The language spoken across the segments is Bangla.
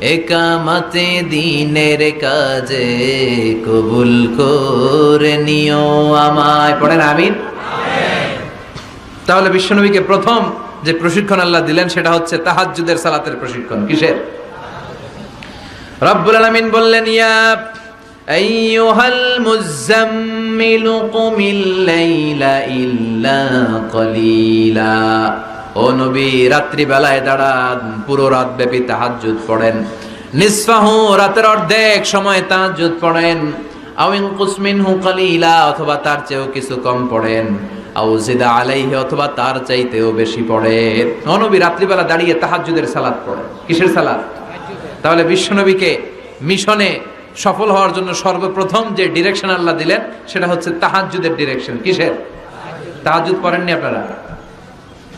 একামতে দিনের কাজে কবুল করে নিও আমায়। পড়েন আমিন? তাহলে বিশ্বনবীকে প্রথম যে প্রশিক্ষণ আল্লাহ দিলেন, সেটা হচ্ছে তাহাজ্জুদের সালাতের প্রশিক্ষণ। কিসের? রব্বুল আলামিন বললেন, ইয়া আইয়ুহাল মুজাম্মিল কুমিল লাইলা ইল্লা কলিলা। ও নবী রাত্রি বেলায় দাঁড়ান, পুরো রাত ব্যাপী তাহাজ্জুদ পড়েন। নিসফাহু, রাতের অর্ধেক সময় তাহাজ্জুদ পড়েন। আউইন কুসমিনহু কালিলা, অথবা তার চেয়েও কিছু কম পড়েন। আউজিদা আলাইহি, অথবা তার চাইতেও বেশি পড়েন ও নবী, রাত্রিবেলা দাঁড়িয়ে তাহাজ্জুদের সালাত পড়েন। কিসের সালাত? তাহলে বিশ্বনবীকে মিশনে সফল হওয়ার জন্য সর্বপ্রথম যে ডিরেকশন আল্লাহ দিলেন, সেটা হচ্ছে তাহাজ্জুদের ডিরেকশন কিসের? তাহাজ্জুদ পড়েননি আপনারা?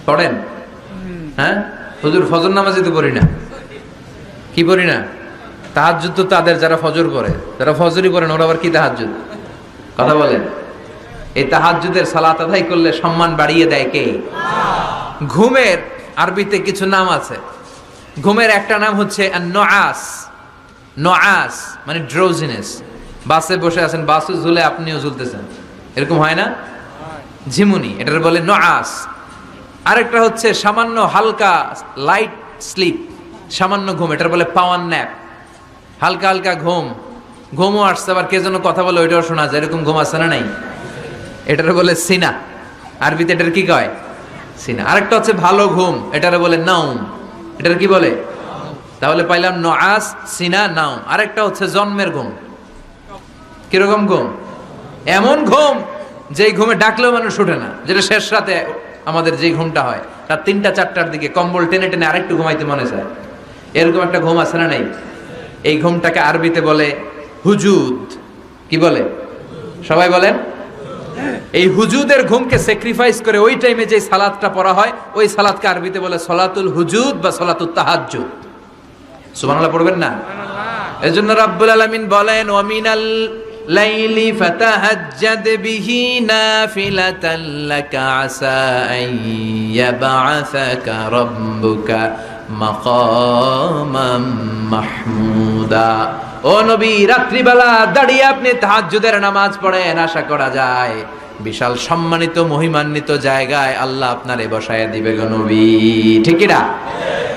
পড়েন? হ্যাঁ? হুজুর, ফজর নামাজে তো পড়ি না। কি পড়ি না? তাহাজ্জুদ তো তাদের, যারা ফজর পড়ে যারা ফজরই পড়েন ওরা আবার কি তাহাজ্জুদ? কথা বলেন। এই তাহাজ্জুদের সালাত আদায় করলে সম্মান বাড়িয়ে দেয় কে? ঘুমের আরবিতে কিছু নাম আছে। ঘুমের একটা নাম হচ্ছে নআস নআস মানে ড্রোজিনেস বাসে বসে আছেন, বাসে ঝুলে আপনিও ঝুলতেছেন। এরকম হয় না? ঝিমুনি, এটার বলে নআস আরেকটা হচ্ছে সামান্য হালকা লাইট স্লিপ সামান্য ঘুম, এটার বলে পাওয়ার ন্যাপ হালকা হালকা ঘুম। ঘুমও আসছে, আবার কে যেন কথা বলে ওইটাও শোনা যায়। এরকম ঘুম আসছে না নাই? এটার বলে সিনা। আরবিতে এটার কি কয়? সিনা। আরেকটা হচ্ছে ভালো ঘুম, এটার বলে নাউম এটার কি বলে? তাহলে পাইলাম নআস সিনা নাও আরেকটা হচ্ছে জন্মের ঘুম। কীরকম ঘুম? এমন ঘুম, যেই ঘুমে ডাকলেও মানুষ উঠে না, যেটা শেষ রাতে আমাদের যে ঘুমটা হয়, রাত তিনটা, চারটার দিকে কম্বল টেনে টেনে আরেকটু ঘুমাইতে মনে চায়। এরকম একটা ঘুম আছে না নাই? এই ঘুমটাকে আরবিতে বলে হুজুদ। কি বলে? সবাই বলেন? এই হুজুদের ঘুমকে স্যাক্রিফাইস করে ওই টাইমে যে সালাদটা পড়া হয়, ওই সালাদকে আরবিতে বলে সলাতুল হুজুদ বা সলাতুল তাহাজ্জুদ। সুবহানাল্লাহ, পড়বেন না? এজন্য রাব্বুল আলামিন বলেন ওয়ামিনাল লাইলি ফাতাহাজ্জাদ বিহি নাফিলাতান লাকা আসা আন রাব্বুকা মাকামাম মাহমুদা। ও নবী, রাত্রিবেলা দাঁড়িয়ে আপনি তাহাজ্জুদের নামাজ পড়েন, আশা করা যায় বিশাল সম্মানিত, মহিমান্বিত জায়গায় আল্লাহ আপনারে বসায় দিবে গো নবী। ঠিক না?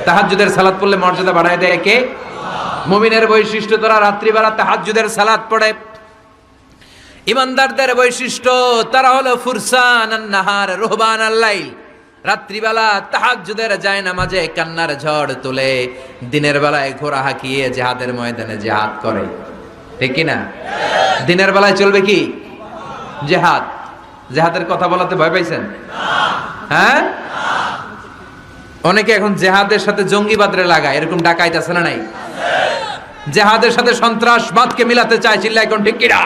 তাহাজ্জুদের সালাত পড়লে মর্যাদা বাড়ায় দেয় কে? মুমিনের বৈশিষ্ট্য, তারা রাত্রিবেলা তাহাজ্জুদের সালাত পড়ে। ইমানদারদের বৈশিষ্ট্য, তারা হলো ফুরসান নাহার, রোহবান আল্লাইল রাত্রিবেলা তাহাজ্জুদের যায় নামাজে কান্নার ঝড় তুলে, দিনের বেলায় ঘোড়া হাঁকিয়ে জেহাদের ময়দানে জেহাদ করে। ঠিক কি না? দিনের বেলায় চলবে কি? জেহাদ। জেহাদের কথা বলাতে ভয় পাইছেন? হ্যাঁ? অনেকে এখন জেহাদের সাথে জঙ্গিবাদরে লাগায়, এরকম ডাকাইত আছে না নাই? জেহাদের সাথে সন্ত্রাসবাদকে মিলাতে চিল্লা এখন ঠিক কিনা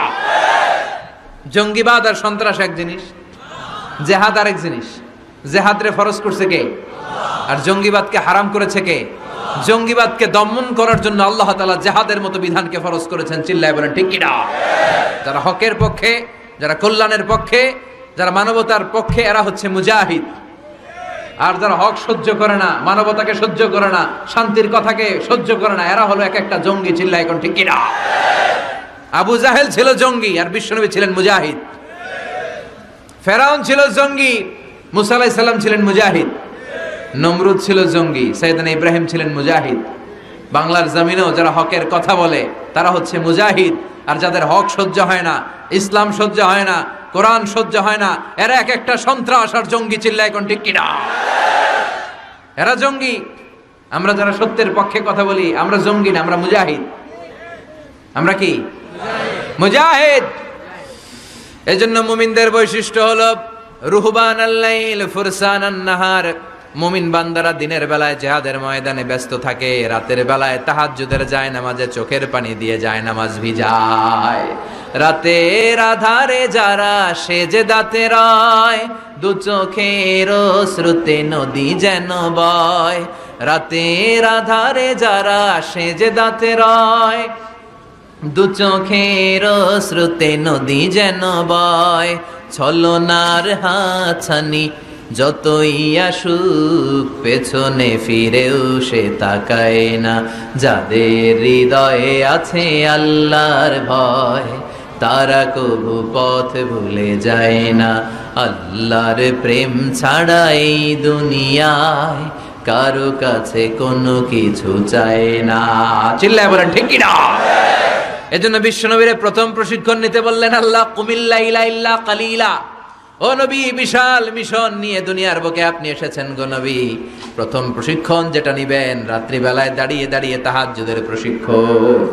জঙ্গিবাদ আর সন্ত্রাস এক জিনিস, জেহাদ আরেক জিনিস। জেহাদরে ফরজ করছে কে? আর জঙ্গিবাদকে হারাম করেছে কে? জঙ্গিবাদকে দমন করার জন্য আল্লাহ তাআলা জেহাদের মতো বিধানকে ফরজ করেছেন, চিল্লায় বলেন, ঠিক কিনা যারা হকের পক্ষে, যারা কল্যাণের পক্ষে, যারা মানবতার পক্ষে, এরা হচ্ছে মুজাহিদ। আর যারা হক সহ্য করে না, মানবতাকে সহ্য করে না, শান্তির কথাকে সহ্য করে না, এরা হলো এক একটা জঙ্গি চিল্লা এখন ঠিক কিনা আবু জাহেল ছিল জঙ্গি আর বিশ্বনবী ছিলেন মুজাহিদ। ফেরাউন ছিল জঙ্গি, মুসা সালাম ছিলেন মুজাহিদ। নমরুদ ছিল জঙ্গি সাইদানা ইব্রাহিম ছিলেন মুজাহিদ। বাংলার জমিনেও যারা হকের কথা বলে, তারা হচ্ছে মুজাহিদ। আর যাদের হক সহ্য হয় না, ইসলাম সহ্য হয় না, কোরআন সহ্য হয় না, এরা এক একটা সন্ত্রাস আর জঙ্গি চিল্লা এখন ঠিক কিনা? এরা জঙ্গি। আমরা যারা সত্যের পক্ষে কথা বলি, আমরা জঙ্গি না, আমরা মুজাহিদ। আমরা কি? মুজাহিদ। এজন্য মুমিনদের বৈশিষ্ট্য হলো রুহবান আল্লাইল ফুরসান নাহার। মুমিন বান্দারা দিনের বেলায় জেহাদের ময়দানে ব্যস্ত থাকে, রাতের বেলায় তাহাজ্জুদের যায় নামাজে, চোখের পানি দিয়ে যায় নামাজ ভিজায়। রাতের আধারে যারা সেজে দাতে রয়, দু চোখের শ্রুতে নদী যেন বয়। রাতের আধারে যারা সেজে দাতে রয় দু চোখের শ্রুতে নদী যেন বয়, ছলনার হাছানি যতই আসুক, পেছনে ফিরেও সে তাকায় না। যাদের হৃদয়ে আছে আল্লাহর ভয়, তারা কবু পথ ভুলে যায় না। আল্লাহর প্রেম ছাড়া এই দুনিয়ায় কারও কাছে কোনো কিছু চায় না। চিল্লায় বলেন, ঠিকই না। এজন্য বিশ্বনবীরে প্রথম প্রশিক্ষণ নিতে বললেন, আল্লাহ কুমিল্লা ইলা ইল্লা কালিলা। ও নবী, বিশাল মিশন নিয়ে দুনিয়ার বুকে আপনি এসেছেন গো নবী। প্রথম প্রশিক্ষণ যেটা নিবেন, রাত্রিবেলায় দাঁড়িয়ে দাঁড়িয়ে তাহাজ্জুদের প্রশিক্ষণ।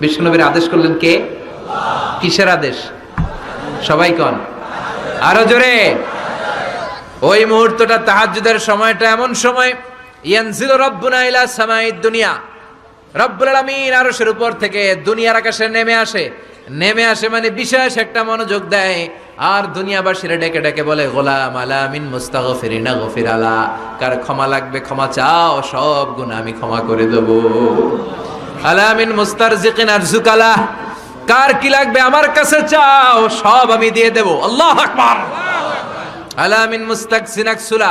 বিশ্বনবীর আদেশ করলেন কে? কিসের আদেশ? সবাই কন। আরও জোরে। ওই মুহূর্তটা তাহাজ্জুদের সময়টা এমন সময়, ইয়ানজিলু রব্বুনা ইলা সামাইদ দুনিয়া রব্বুল আলামিন আরশের উপর থেকে দুনিয়ার আকাশে নেমে আসে। নেমে আসে মানে বিশেষ একটা মনোযোগ দেয়। আর দুনিয়াবাসীরা ডেকে ডেকে বলে, গোলাম আলামিন মুস্তাগফিরিনা গফির আলা। কার ক্ষমা লাগবে, ক্ষমা চাও, সব গুণ আমি ক্ষমা করে দেব। আলামিন মুস্তারজিকিন আরজুকালা কার কি লাগবে আমার কাছে চাও, সব আমি দিয়ে দেব। আল্লাহ আকবার। আলামিন সিনাকসুলা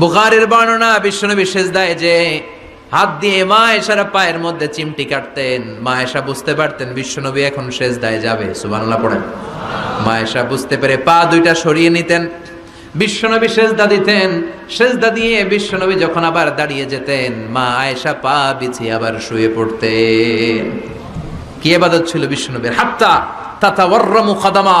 বুখারের বর্ণনা, বিশ্বনবী সেজদায় যে হাত দিয়ে মা এসারা পায়ের মধ্যে চিমটি কাটতেন, মা এসা বুঝতে পারতেন বিশ্বনবী এখন সেজদায় যাবে, সুবহানাল্লাহ পড়েন। মা এসা বুঝতে পেরে পা দুইটা সরিয়ে নিতেন, বিশ্বনবী সেজদা দিতেন, সেজদা দিয়ে বিশ্বনবী যখন আবার দাঁড়িয়ে যেতেন, মা আয়েশা পা বিছিয়ে আবার শুয়ে পড়তেন। কি এবাদত ছিল বিশ্বনবীর? হাত্তা তাতা ওয়ার্রামু খাদামা।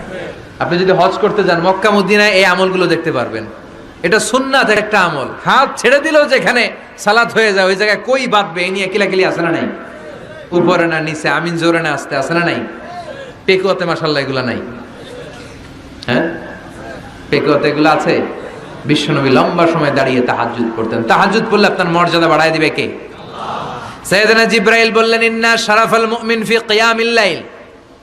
আপনি যদি হজ করতে যান মক্কা, মদিনায় এই আমলগুলো দেখতে পারবেন। এটা সুন্নাত একটা আমল। হাত ছেড়ে দিলেও যেখানে সালাত হয়ে যায়, ওই জায়গায় কই বাঁধবে? এই নিয়ে কিলাকিলি আছে না নাই? উপরে না নিচে, আমিন জোরে না আসতে আছে না নাই? পেকুয়াতে মাসাল্লাহ এগুলো নাই। হ্যাঁ? পেকুয়াতে এগুলো আছে। বিশ্বনবী লম্বা সময় দাঁড়িয়ে তাহাজুদ পড়তেন। তাহাজুদ পড়লে আপনার মর্যাদা বাড়ায় দিবে কে? সৈয়দনা জিব্রাইল বললেন, ইন্না শারাফাল মুমিন ফি কিয়ামিল লাইল।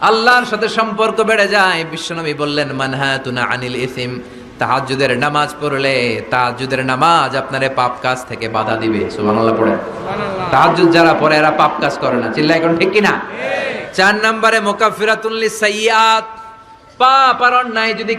আল্লাহর সাথে সম্পর্ক বেড়ে যায়। বিশ্বনবী বললেন মানহাতুনা আনিল ইসিম। তাহাজুদের নামাজ পড়লে তাহাজুদের নামাজ আপনারে পাপ কাজ থেকে বাধা দিবে। সুবহানাল্লাহ পড়ে তাহাজুদ যারা পড়ে এরা পাপ কাজ করে না। চিল্লা এখন ঠিক কি কিনা চার নম্বরে মোকাফিরাতুল লিসাইয়াত পাপ আর অন্যায় যদি